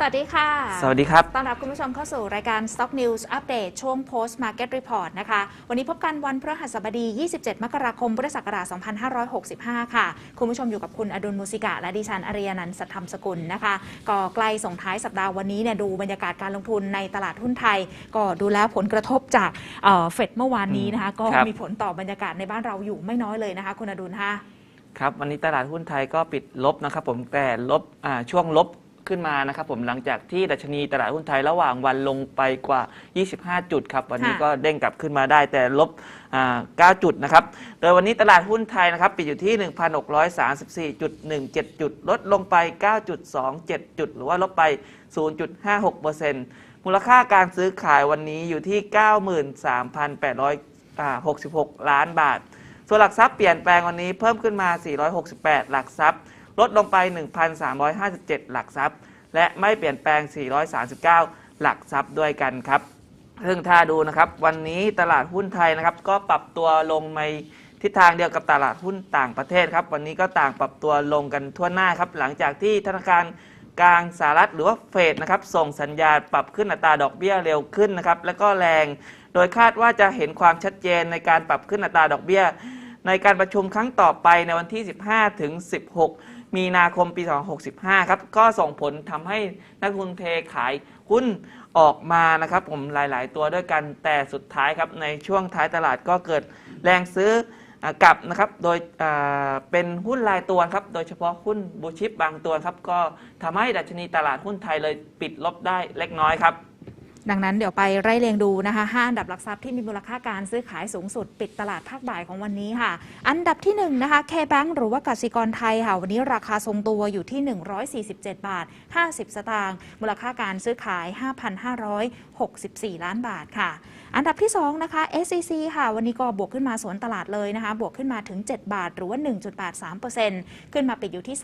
สวัสดีค่ะ สวัสดีครับ ต้อนรับคุณผู้ชมเข้าสู่รายการ Stock News Update ช่วง Post Market Report นะคะ วันนี้พบกันวันพฤหัสบดี 27 มกราคม พุทธศักราช 2565 ค่ะ คุณผู้ชมอยู่กับคุณอดุลมูสิกะ และดิฉันอริยนันท์สัทธรรมสกุลนะคะ ก็ใกล้ส่งท้ายสัปดาห์วันนี้เนี่ยดูบรรยากาศการลงทุนในตลาดหุ้นไทย ก็ดูแล้วผลกระทบจากเอ่อเฟดเมื่อวานนี้นะคะ ก็ครับมีผลต่อบรรยากาศในบ้านเราอยู่ไม่น้อยเลยนะคะ คุณอดุลค่ะครับวันนี้ตลาดหุ้นไทยก็ปิดลบนะครับผมแต่ลบอ่าช่วงลบ ขึ้นมานะครับผมหลังจากที่ดัชนีตลาดหุ้นไทยระหว่างวันลงไปกว่า 25 จุดครับวันนี้ค่ะก็เด้งกลับขึ้นมาได้แต่ลบอ่า9จุดนะครับ โดยวันนี้ตลาดหุ้นไทยนะครับปิดอยู่ที่ 1,634.17 จุด ลดลงไป 9.27 จุด หรือว่าลบไป 0.56%มูลค่าการซื้อขายวันนี้อยู่ที่ 93,866 ล้านบาท ส่วนหลักทรัพย์เปลี่ยนแปลงวันนี้เพิ่มขึ้นมา 468 หลักทรัพย์ ลดลงไป 1,357 หลักทรัพย์ และไม่เปลี่ยนแปลง 439 หลักทรัพย์ด้วยกันครับซึ่งถ้าดูนะครับวันนี้ตลาดหุ้นไทยนะครับ ก็ปรับตัวลงในทิศทางเดียวกับตลาดหุ้นต่างประเทศครับ วันนี้ก็ต่างปรับตัวลงกันทั่วหน้าครับ หลังจากที่ธนาคารกลางสหรัฐหรือว่าเฟดนะครับส่งสัญญาณปรับขึ้นอัตราดอกเบี้ยเร็วขึ้นนะครับ และก็แรง โดยคาดว่าจะเห็นความชัดเจนในการปรับขึ้นอัตราดอกเบี้ย ในการประชุมครั้งต่อไปในวันที่ 15ถึง16 มีนาคมปี 2565 ครับ ก็ส่งผลทำให้นักลงทุนเทขายหุ้นออกมานะครับ ผมหลาย ๆ ตัวด้วยกันแต่สุดท้ายครับในช่วงท้ายตลาดก็เกิดแรงซื้ออกลับนะครับโดยเป็นหุ้นรายตัวครับ โดยเฉพาะหุ้นบูชิปบางตัวครับ ก็ทำให้ดัชนีตลาดหุ้นไทยเลยปิดลบได้เล็กน้อยครับ ดังนั้นเดี๋ยวไปไล่เรียงดูนะคะห้าอันดับหลักทรัพย์ที่มีมูลค่าการซื้อขายสูงสุด ปิดตลาดภาคบ่ายของวันนี้ค่ะ อันดับที่1นงนะคะ K-Bank หรือว่ากสิกรไทยค่ะ วันนี้ราคาทรงตัวอยู่ที่ 147 บาท 50 สตางค์มูลค่าการซื้อขาย 5,564 ล้านบาทค่ะ อันดับที่2นะคะ SCC ค่ะ วันนี้ก็บวกขึ้นมาสวนตลาดเลยนะคะ บวกขึ้นมาถึง 7 บาท หรือว่า 1.83%ขึ้นมาปิดอยู่ที่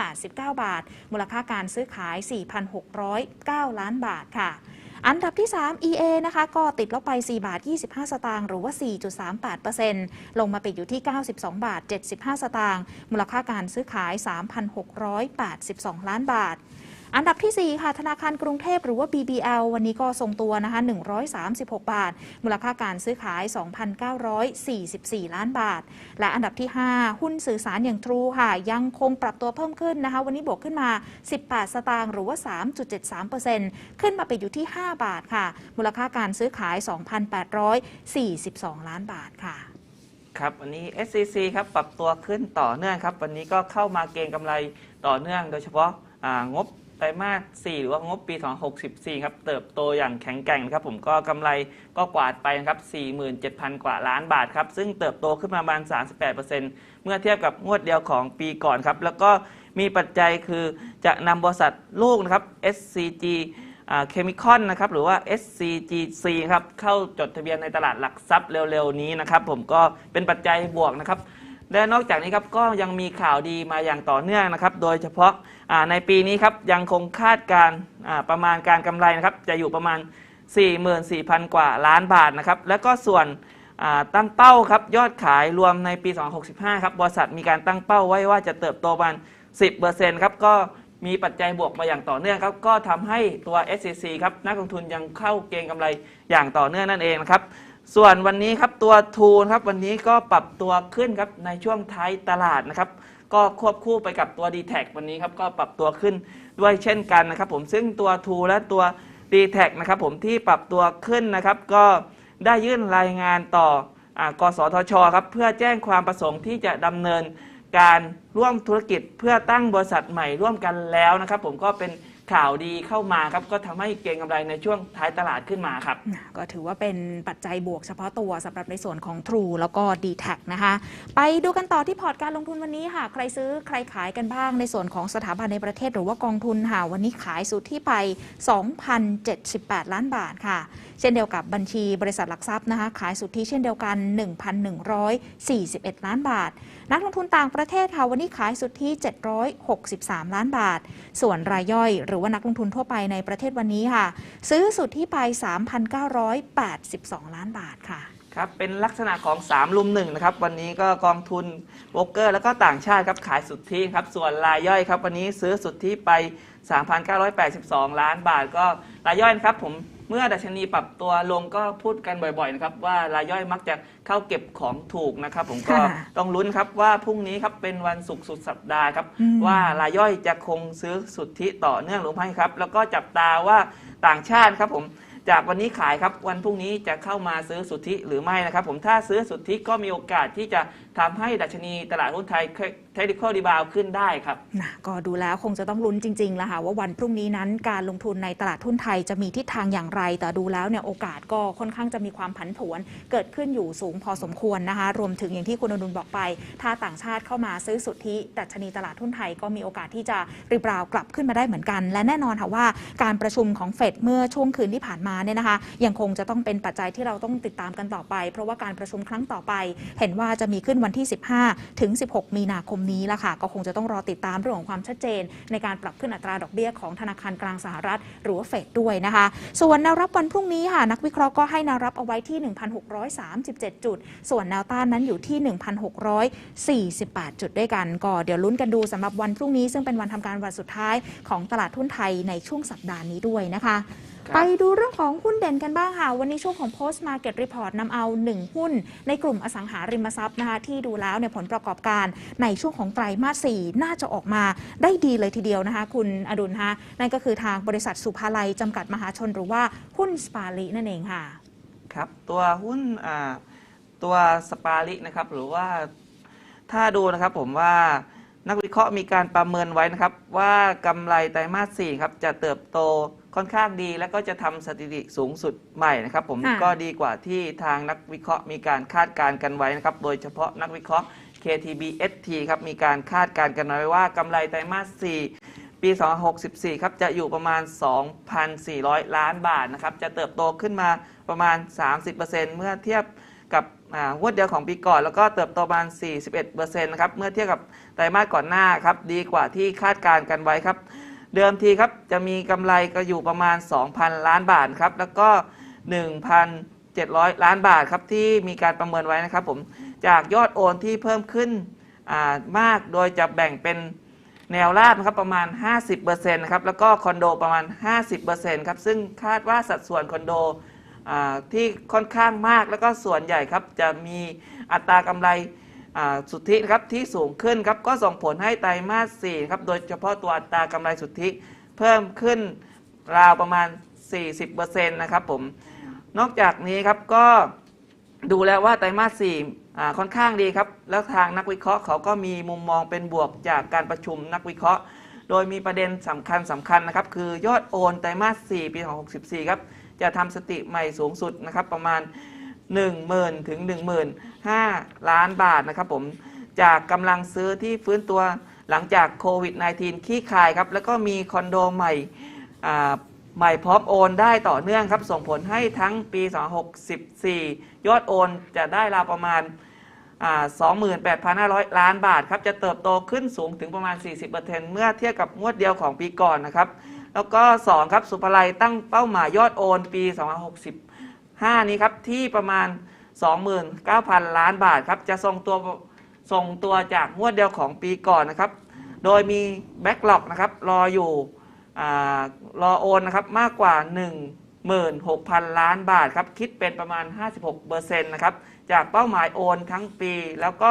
389 บาท มูลค่าการซื้อขาย 4,609 ล้านบาทค่ะ อันดับที่ 3 EA นะคะก็ติดลบไป 4 บาท 25 สตางค์หรือว่า 4.38%ลงมาปิดอยู่ที่ 92 บาท 75 สตางค์มูลค่าการซื้อขาย 3,682 ล้านบาท อันดับทีสี่ 4 ค่ะ ธนาคารกรุงเทพหรือว่า BBL วันนี้ก็ทรงตัวนะคะ 136 บาท มูลค่าการซื้อขาย 2,944 ล้านบาท และอันดับที่ 5 หุ้นสื่อสารอย่างทรูค่ะ ยังคงปรับตัวเพิ่มขึ้นนะคะ วันนี้บวกขึ้นมา 18 สตางค์หรือว่า 3.73%ขึ้นมาไปอยู่ที่ 5 บาทค่ะ มูลค่าการซื้อขาย 2,842 ล้านบาทค่ะครับวันนี้ SCC ครับปรับตัวขึ้นต่อเนื่องครับ วันนี้ก็เข้ามาเก็งกำไรต่อเนื่องโดยเฉพาะางบ ไตรมาส 4 หรือว่างบปี 264 ครับ เติบโตอย่างแข็งแกร่งนะครับผมก็กำไรก็กวาดไปนะครับ 47,000 กว่าล้านบาทครับ ซึ่งเติบโตขึ้นมาประมาณ 38%เมื่อเทียบกับงวดเดียวของปีก่อนครับ แล้วก็มีปัจจัยคือจะนำบริษัทลูกนะครับ SCG เคมีคอนนะครับหรือว่า SCGC ครับเข้าจดทะเบียนในตลาดหลักทรัพย์เร็วๆ นี้นะครับผมก็เป็นปัจจัยบวกนะครับและนอกจากนี้ครับก็ยังมีข่าวดีมาอย่างต่อเนื่องนะครับ โดยเฉพาะ ในปีนี้ครับยังคงคาดการประมาณการกำไรนะครับจะอยู่ประมาณ 44,000 กว่าล้านบาทนะครับแล้วก็ส่วนตั้งเป้าครับยอดขายรวมในปี 265 ครับบริษัทมีการตั้งเป้าไว้ว่าจะเติบโตประมาณ 10%ครับก็มีปัจจัยบวกมาอย่างต่อเนื่องครับก็ทำให้ตัว SCC ครับนักลงทุนยังเข้าเก็งกำไรอย่างต่อเนื่องนั่นเองนะครับส่วนวันนี้ครับตัวทูนครับวันนี้ก็ปรับตัวขึ้นครับในช่วงท้ายตลาดนะครับ ก็ควบคู่ไปกับตัว d t แทวันนี้ครับก็ปรับตัวขึ้นด้วยเช่นกันนะครับผมซึ่งตัวทูและตัว d t แทนะครับผมที่ปรับตัวขึ้นนะครับ ก็ได้ยื่นรายงานต่ออากสทชครับเพื่อแจ้งความประสงค์ที่จะดำเนินการร่วมธุรกิจเพื่อตั้งบริษัทใหม่ร่วมกันแล้วนะครับ ผมก็เป็น ข่าวดีเข้ามาครับก็ทำให้เก็งกำไรในช่วงท้ายตลาดขึ้นมาครับ ก็ถือว่าเป็นปัจจัยบวกเฉพาะตัวสำหรับในส่วนของ True แล้วก็ d t แทนะคะ ไปดูกันต่อที่พอร์ตการลงทุนวันนี้ค่ะ ใครซื้อใครขายกันบ้างในส่วนของสถาบันในประเทศหรือว่ากองทุนค่ะวันนี้ขายสุดที่ไป 2,078 ล้านบาทค่ะ เช่นเดียวกับบัญชีบริษัทหลักทรัพย์นะคะขายสุทธิเช่นเดียวกัน 1,141 ล้านบาท นักลงทุนต่างประเทศค่ะวันนี้ขายสุทธิ 763 ล้านบาท ส่วนรายย่อยหรือว่านักลงทุนทั่วไปในประเทศวันนี้ค่ะ ซื้อสุทธิไป 3,982 ล้านบาทค่ะครับเป็นลักษณะของ 3 ลุมหนึ่งนะครับ วันนี้ก็กองทุนโบรกเกอร์ แล้วก็ต่างชาติครับขายสุทธิครับ ส่วนรายย่อยครับ วันนี้ซื้อสุทธิไป 3,982 ล้านบาทก็รายย่อยครับผม เมื่อดัชนีปรับตัวลงก็พูดกันบ่อยๆนะครับว่ารายย่อยมักจะเข้าเก็บของถูกนะครับ ผมก็ค่ะต้องลุ้นครับว่าพรุ่งนี้ครับเป็นวันศุกร์สุดสัปดาห์ครับอืมว่ารายย่อยจะคงซื้อสุทธิต่อเนื่องหรือไม่ครับ แล้วก็จับตาว่าต่างชาติครับผมจากวันนี้ขายครับวันพรุ่งนี้จะเข้ามาซื้อสุทธิหรือไม่นะครับ ผมถ้าซื้อสุทธิก็มีโอกาสที่จะทำให้ดัชนีตลาดหุ้นไทยเทคนิคอลดีบาวขึ้นได้ครับนะก็ดูแล้วคงจะต้องลุ้นจริงๆแล้วค่ะว่าวันพรุ่งนี้นั้นการลงทุนในตลาดทุนไทยจะมีทิศทางอย่างไร แต่ดูแล้วเนี่ยโอกาสก็ค่อนข้างจะมีความผันผวน เกิดขึ้นอยู่สูงพอสมควรนะคะ รวมถึงอย่างที่คุณอดุลบอกไป ถ้าต่างชาติเข้ามาซื้อสุทธิดัชนีตลาดทุนไทยก็มีโอกาสที่จะรีบราวกลับขึ้นมาได้เหมือนกัน และแน่นอนค่ะว่าการประชุมของเฟดเมื่อช่วงคืนที่ผ่านมาเนี่ยนะคะ ยังคงจะต้องเป็นปัจจัยที่เราต้องติดตามกันต่อไป เพราะว่าการประชุมครั้งต่อไป เห็นว่าจะมีขึ้นวันที่ 15 ถึง 16 มีนาคมนี้ละค่ะ ก็คงจะต้องรอติดตามเรื่องของความชัดเจน ในการปรับขึ้นอัตราดอกเบี้ยของธนาคารกลางสหรัฐ หรือว่าเฟดด้วยนะคะ ส่วนแนวรับวันพรุ่งนี้ค่ะ นักวิเคราะห์ก็ให้แนวรับเอาไว้ที่ 1,637 จุด ส่วนแนวต้านนั้นอยู่ที่ 1,648 จุดด้วยกันก็เดี๋ยวลุ้นกันดูสำหรับวันพรุ่งนี้ ซึ่งเป็นวันทำการวันสุดท้ายของตลาดทุนไทยในช่วงสัปดาห์นี้ด้วยนะคะ ไปดูเรื่องของหุ้นเด่นกันบ้างค่ะ วันนี้ช่วงของ Post Market Report นำเอา 1 หุ้น ในกลุ่มอสังหาริมทรัพย์นะคะที่ดูแล้วเนี่ยผลประกอบการในช่วงของไตรมาส 4 น่าจะออกมาได้ดีเลยทีเดียวนะคะ คุณอดุลฮะนั่นก็คือทางบริษัทสุภาลัยจำกัดมหาชนหรือว่าหุ้นสปารินั่นเองค่ะ ครับ ตัวหุ้นอ่าตัวสปารินะครับหรือว่าถ้าดูนะครับผมว่า นักวิเคราะห์มีการประเมินไว้นะครับ ว่ากำไรไตรมาส4ครับจะเติบโตค่อนข้างดีแล้วก็จะทำสถิติสูงสุดใหม่นะครับ ผมค่ะก็ดีกว่าที่ทางนักวิเคราะห์มีการคาดการณ์กันไว้นะครับ โดยเฉพาะนักวิเคราะห์ KTB ST ครับมีการคาดการณ์กันไว้ว่ากำไรไตรมาส4ปี2564 ครับจะอยู่ประมาณ 2,400 ล้านบาทนะครับจะเติบโตขึ้นมาประมาณ 30%เมื่อเทียบกับอ่า งวดเดียวของปีก่อน แล้วก็เติบโตประมาณ 41%นะครับเมื่อเทียบกับไตรมาสก่อนหน้าครับดีกว่าที่คาดการณ์กันไว้ครับ เดิมทีครับจะมีกำไรก็อยู่ประมาณ 2,000 ล้านบาทครับแล้วก็ 1,700 ล้านบาทครับที่มีการประเมินไว้นะครับผมจากยอดโอนที่เพิ่มขึ้นามากโดยจะแบ่งเป็นแนวราบนะครับประมาณ 50%นะครับแล้วก็คอนโดประมาณ 50%ครับซึ่งคาดว่าสัดส่วนคอนโด ที่ค่อนข้างมากแล้วก็ส่วนใหญ่ครับจะมีอัตรากำไรสุทธิครับที่สูงขึ้นครับก็ส่งผลให้ไตรมาส4ครับโดยเฉพาะตัวอัตรากำไรสุทธิเพิ่มขึ้นราวประมาณ 40%นะครับผมนอกจากนี้ครับก็ดูแล้วว่าไตรมาสสี่อ่าค่อนข้างดีครับ แล้วทางนักวิเคราะห์เขาก็มีมุมมองเป็นบวกจากการประชุมนักวิเคราะห์ โดยมีประเด็นสำคัญสำคัญนะครับคือยอดโอนไตรมาส4ปี64 ครับ จะทำสติใหม่สูงสุดนะครับประมาณ 10,000ถึง15,000 ล้านบาทนะครับผมจากกำลังซื้อที่ฟื้นตัวหลังจากโควิด -19 ขี้คายครับแล้วก็มีคอนโดใหม่ใหม่พร้อมโอนได้ต่อเนื่องครับ ส่งผลให้ทั้งปี 264 ยอดโอนจะได้ราวประมาณอ่า28,500 ล้านบาทครับ จะเติบโตขึ้นสูงถึงประมาณ 40%เมื่อเทียบกับงวดเดียวของปีก่อนนะครับ แล้วก็ 2 ครับ สุภาลัยตั้งเป้าหมายยอดโอนปี265 นี้ครับ ที่ประมาณ 29,000 ล้านบาทครับ จะทรงตัวทรงตัวจากงวดเดียวของปีก่อนนะครับ โดยมีแบ็กหลอกนะครับรออยู่อรอโอนนะครับมากกว่า 16,000 ล้านบาทครับ คิดเป็นประมาณ 56%นะครับ จากเป้าหมายโอนทั้งปีแล้วก็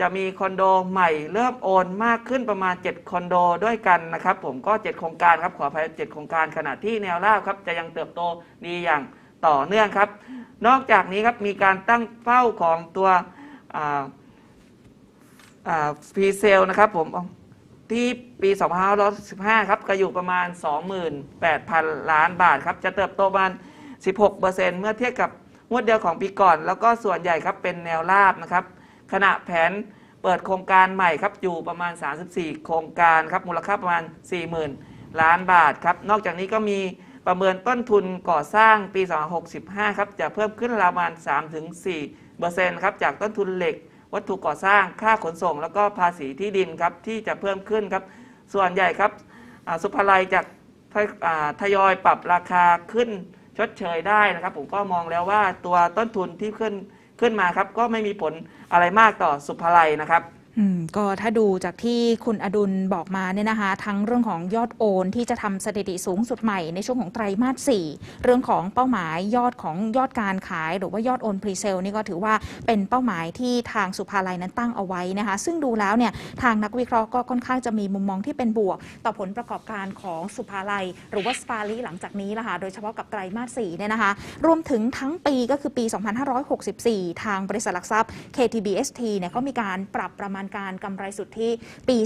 จะมีคอนโดใหม่เริ่มโอนมากขึ้นประมาณ 7 คอนโดด้วยกันนะครับ ผมก็ 7 โครงการครับขออภัย7โครงการขณะที่แนวราบครับจะยังเติบโตดีอย่างต่อเนื่องครับ นอกจากนี้ครับมีการตั้งเป้าของตัวฟรีเซลนะครับผมที่ปี 2515 ครับก็อยู่ประมาณ 28,000 ล้านบาทครับ จะเติบโตประมาณ 16%เมื่อเทียบกับงวดเดียวของปีก่อน แล้วก็ส่วนใหญ่ครับเป็นแนวราบนะครับ ขณะแผนเปิดโครงการใหม่ครับอยู่ประมาณ 34 โครงการครับมูลค่าประมาณ 40,000 ล้านบาทครับนอกจากนี้ก็มีประเมินต้นทุนก่อสร้างปี 2565 ครับจะเพิ่มขึ้นราวประมาณ 3-4%ครับจากต้นทุนเหล็ก วัตถุก่อสร้างค่าขนส่ง แล้วก็ภาษีที่ดินครับที่จะเพิ่มขึ้นครับส่วนใหญ่ครับอ่าสุภาลัยจากทยอ่าทยอยปรับราคาขึ้นชดเชยได้นะครับ ผมก็มองแล้วว่าตัวต้นทุนที่ขึ้น ขึ้นมาครับก็ไม่มีผลอะไรมากต่อสุภาลัยนะครับ อืมก็ถ้าดูจากที่คุณอดุลบอกมาเนี่ยนะคะ ทั้งเรื่องของยอดโอนที่จะทำสถิติสูงสุดใหม่ในช่วงของไตรมาส 4 เรื่องของเป้าหมายยอดของยอดการขาย หรือว่ายอดโอนพรีเซลนี่ก็ถือว่าเป็นเป้าหมายที่ทางสุภาลัยนั้นตั้งเอาไว้นะคะ ซึ่งดูแล้วเนี่ยทางนักวิเคราะห์ก็ค่อนข้างจะมีมุมมองที่เป็นบวก ต่อผลประกอบการของสุภาลัย หรือว่าสปาลีหลังจากนี้ละค่ะโดยเฉพาะกับไตรมาส 4 เนี่ยนะคะ รวมถึงทั้งปีก็คือปี 2564 ทางบริษัทหลักทรัพย์ KTBST เนี่ยก็มีการปรับประมาณการกำไรสุทธิปี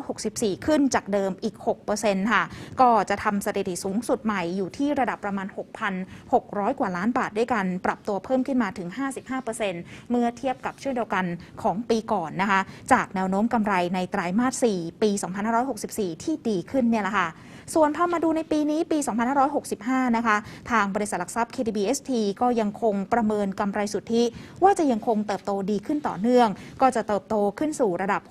2564 ขึ้นจากเดิมอีก 6%ค่ะ ก็จะทำสถิติสูงสุดใหม่อยู่ที่ระดับประมาณ 6,600 กว่าล้านบาทด้วยกัน ปรับตัวเพิ่มขึ้นมาถึง 55%เมื่อเทียบกับช่วงเดียวกันของปีก่อนนะคะ จากแนวโน้มกำไรในไตรมาส 4 ปี 2564 ที่ดีขึ้นเนี่ยแหละค่ะ ส่วนพอมาดูในปีนี้ปี 2565 นะคะ ทางบริษัทหลักทรัพย์ KTBST ก็ยังคงประเมินกำไรสุทธิ ว่าจะยังคงเติบโตดีขึ้นต่อเนื่อง ก็จะเติบโตขึ้นสู่ระดับ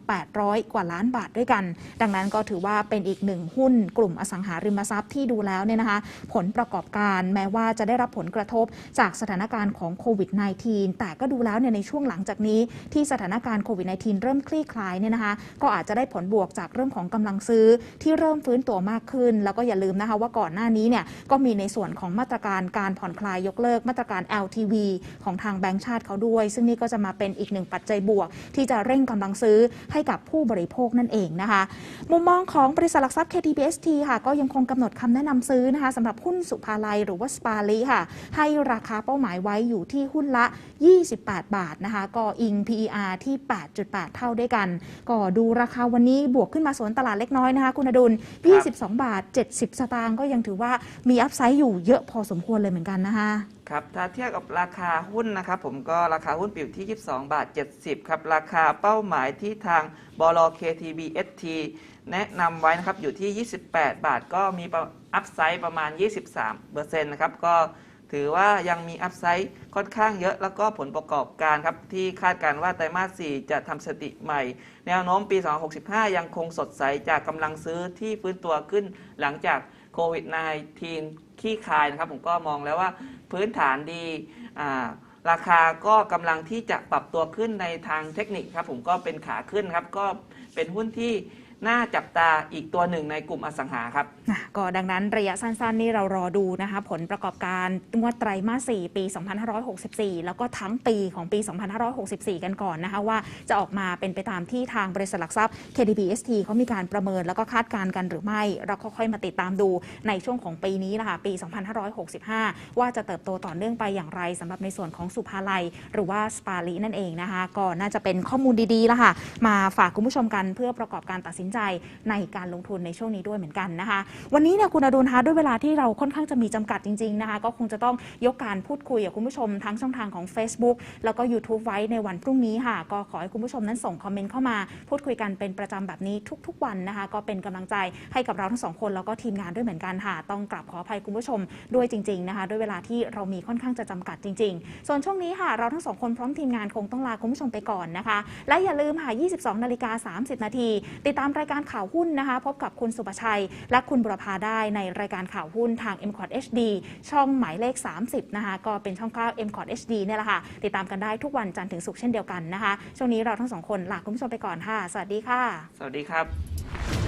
6,800 กว่าล้านบาทด้วยกัน ดังนั้นก็ถือว่าเป็นอีกหนึ่งหุ้นกลุ่มอสังหาริมทรัพย์ที่ดูแล้วเนี่ยนะคะ ผลประกอบการแม้ว่าจะได้รับผลกระทบจากสถานการณ์ของโควิด -19 แต่ก็ดูแล้วเนี่ยในช่วงหลังจากนี้ที่สถานการณ์โควิด -19 เริ่มคลี่คลายเนี่ยนะคะ ก็อาจจะได้ผลบวกจากเรื่องของกำลังซื้อที่เริ่มฟื้นตัวมากขึ้น แล้วก็อย่าลืมนะคะว่าก่อนหน้านี้เนี่ยก็มีในส่วนของมาตรการการผ่อนคลายยกเลิกมาตรการ LTV ของทางแบงก์ชาติเขาด้วย ซึ่งนี่ก็จะมาเป็นอีกหนึ่งปัจจัยบวก ที่จะเร่งกำลังซื้อให้กับผู้บริโภคนั่นเองนะคะ มุมมองของบริษัทหลักทรัพย์ KTBST ค่ะก็ยังคงกำหนดคำแนะนำซื้อนะคะสำหรับหุ้นสุภาลัยหรือว่าสปาลีค่ะ ให้ราคาเป้าหมายไว้อยู่ที่หุ้นละ 28 บาทนะคะก็อิง PER ที่ 8.8 เท่าด้วยกัน ก็ดูราคาวันนี้บวกขึ้นมาสวนตลาดเล็กน้อยนะคะคุณอดุลบ 22 บาท 70 สตางค์ก็ยังถือว่ามีอัพไซด์อยู่เยอะพอสมควรเลยเหมือนกันนะคะ ครับถ้าเทียบกับราคาหุ้นนะครับผมก็ราคาหุ้นปิดที่ 22 บาท 70 ครับ ราคาเป้าหมายที่ทางบล KTBST แนะนำไว้นะครับอยู่ที่ 28 บาทก็มีอัพไซด์ประมาณ 23%นะครับก็ ถือว่ายังมีอัพไซด์ค่อนข้างเยอะ แล้วก็ผลประกอบการครับ ที่คาดการว่าไตรมาส 4 จะทำสติใหม่ แนวโน้มปี 2065 ยังคงสดใสจากกำลังซื้อที่ฟื้นตัวขึ้นหลังจากโควิด -19 ขี้คายนะครับ ผมก็มองแล้วว่าพื้นฐานดีราคาก็กำลังที่จะปรับตัวขึ้นในทางเทคนิคครับ ผมก็เป็นขาขึ้นครับ ก็เป็นหุ้นที่ น่าจับตาอีกตัวหนึ่งในกลุ่มอสังหาครับ นะก็ดังนั้นระยะสั้นๆ นี่เรารอดูนะคะ ผลประกอบการงวดไตรมาส 4 ปี 2564 แล้วก็ทั้งปีของปี 2564 กันก่อนนะคะ ว่าจะออกมาเป็นไปตามที่ทางบริษัทหลักทรัพย์ KTBST เขามีการประเมินแล้วก็คาดการณ์กันหรือไม่เราก็ค่อยมาติดตามดูในช่วงของปีนี้นะคะปี 2565 ว่าจะเติบโตต่อเนื่องไปอย่างไรสำหรับในส่วนของสุภาลัย หรือว่าสปาลีนั่นเองนะคะก็น่าจะเป็นข้อมูลดีๆแล้วค่ะมาฝากคุณผู้ชมกันเพื่อประกอบการตัดสินใจในการลงทุนในช่วงนี้ด้วยเหมือนกันนะคะ วันนี้เนี่ยคุณอดุลคะด้วยเวลาที่เราค่อนข้างจะมีจำกัดจริงๆนะคะก็คงจะต้องยกการพูดคุยกับคุณผู้ชมทั้งช่องทางของ Facebook แล้วก็ YouTube ไว้ในวันพรุ่งนี้ค่ะ ก็ขอให้คุณผู้ชมนั้นส่งคอมเมนต์เข้ามา พูดคุยกันเป็นประจำแบบนี้ทุก ๆ วันนะคะ ก็เป็นกำลังใจให้กับเราทั้งสองคนแล้วก็ทีมงานด้วยเหมือนกันค่ะ ต้องกราบขออภัยคุณผู้ชมด้วยจริง ๆนะคะ ด้วยเวลาที่เรามีค่อนข้างจะจำกัดจริง ๆ ส่วนช่วงนี้ค่ะ เราทั้งสองคนพร้อมทีมงานคงต้องลาคุณผู้ชมไปก่อนนะคะ และอย่าลืมค่ะ 22 นาฬิกา 30 นาทีติดตามรายการข่าวหุ้นนะคะ พบกับคุณสุประชัย และคุณบุรพาได้ในรายการข่าวหุ้นทาง m c o t HD ช่องหมายเลข 30 นะคะ ก็เป็นช่อง9 m c o t HD เนี่ยแหละค่ะ ติดตามกันได้ทุกวันจันทร์ถึงศุกร์เช่นเดียวกันนะคะ ช่วงนี้เราทั้งสองคนลาคุณผู้ชมไปก่อนค่ะ สวัสดีค่ะ สวัสดีครับ